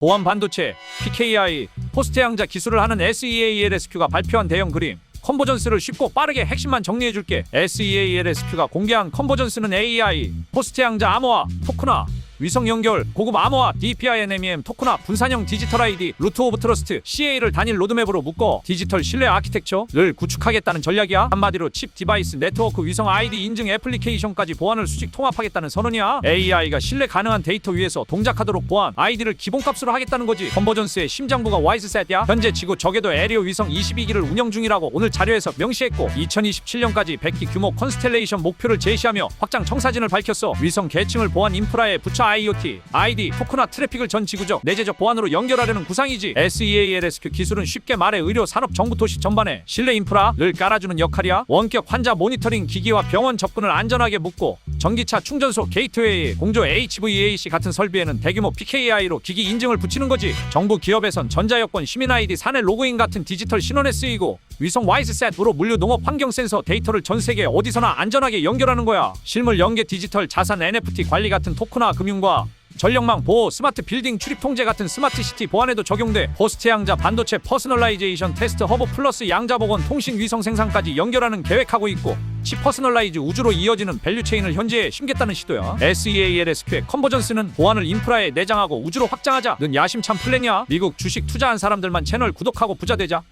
보안 반도체, PKI, 호스트 양자 기술을 하는 SEALSQ가 발표한 대형 그림. 컨버전스를 쉽고 빠르게 핵심만 정리해줄게. SEALSQ가 공개한 컨버전스는 AI, 호스트 양자 암호화, 토크나, 위성 연결, 고급 암호화, DPI NMEM, 토크나, 분산형 디지털 ID, 루트 오브 트러스트, CA를 단일 로드맵으로 묶어 디지털 신뢰 아키텍처를 구축하겠다는 전략이야. 한마디로 칩 디바이스, 네트워크, 위성 ID 인증 애플리케이션까지 보안을 수직 통합하겠다는 선언이야. AI가 신뢰 가능한 데이터 위에서 동작하도록 보안, 아이디를 기본값으로 하겠다는 거지. 컨버전스의 심장부가 와이즈셋이야. 현재 지구 적에도 에리오 위성 22기를 운영 중이라고 오늘 자료에서 명시했고 2027년까지 100기 규모 컨스텔레이션 목표를 제시하며 확장 청사진을 밝혔어. 위성 계층을 보안 인프라에 붙여 IoT, ID, 토크나 트래픽을 전 지구적 내재적 보안으로 연결하려는 구상이지. SEALSQ 기술은 쉽게 말해 의료 산업 정부 도시 전반에 신뢰 인프라를 깔아주는 역할이야. 원격 환자 모니터링 기기와 병원 접근을 안전하게 묶고 전기차 충전소 게이트웨이, 공조 HVAC 같은 설비에는 대규모 PKI로 기기 인증을 붙이는 거지. 정부 기업에선 전자여권, 시민 아이디, 사내 로그인 같은 디지털 신원에 쓰이고 위성 와이즈셋으로 물류 농업 환경 센서 데이터를 전 세계 어디서나 안전하게 연결하는 거야. 실물 연계 디지털 자산 NFT 관리 같은 토크나 금융 과 전력망 보호, 스마트 빌딩 출입 통제 같은 스마트 시티 보안에도 적용돼. 호스트 양자 반도체 퍼스널라이제이션 테스트 허브 플러스 양자 복원 통신 위성 생산까지 연결하는 계획하고 있고 치 퍼스널라이즈 우주로 이어지는 밸류 체인을 현재에 심겠다는 시도야. SEALSQ의 컨버전스는 보안을 인프라에 내장하고 우주로 확장하자 는 야심찬 플랜이야. 미국 주식 투자한 사람들만 채널 구독하고 부자 되자.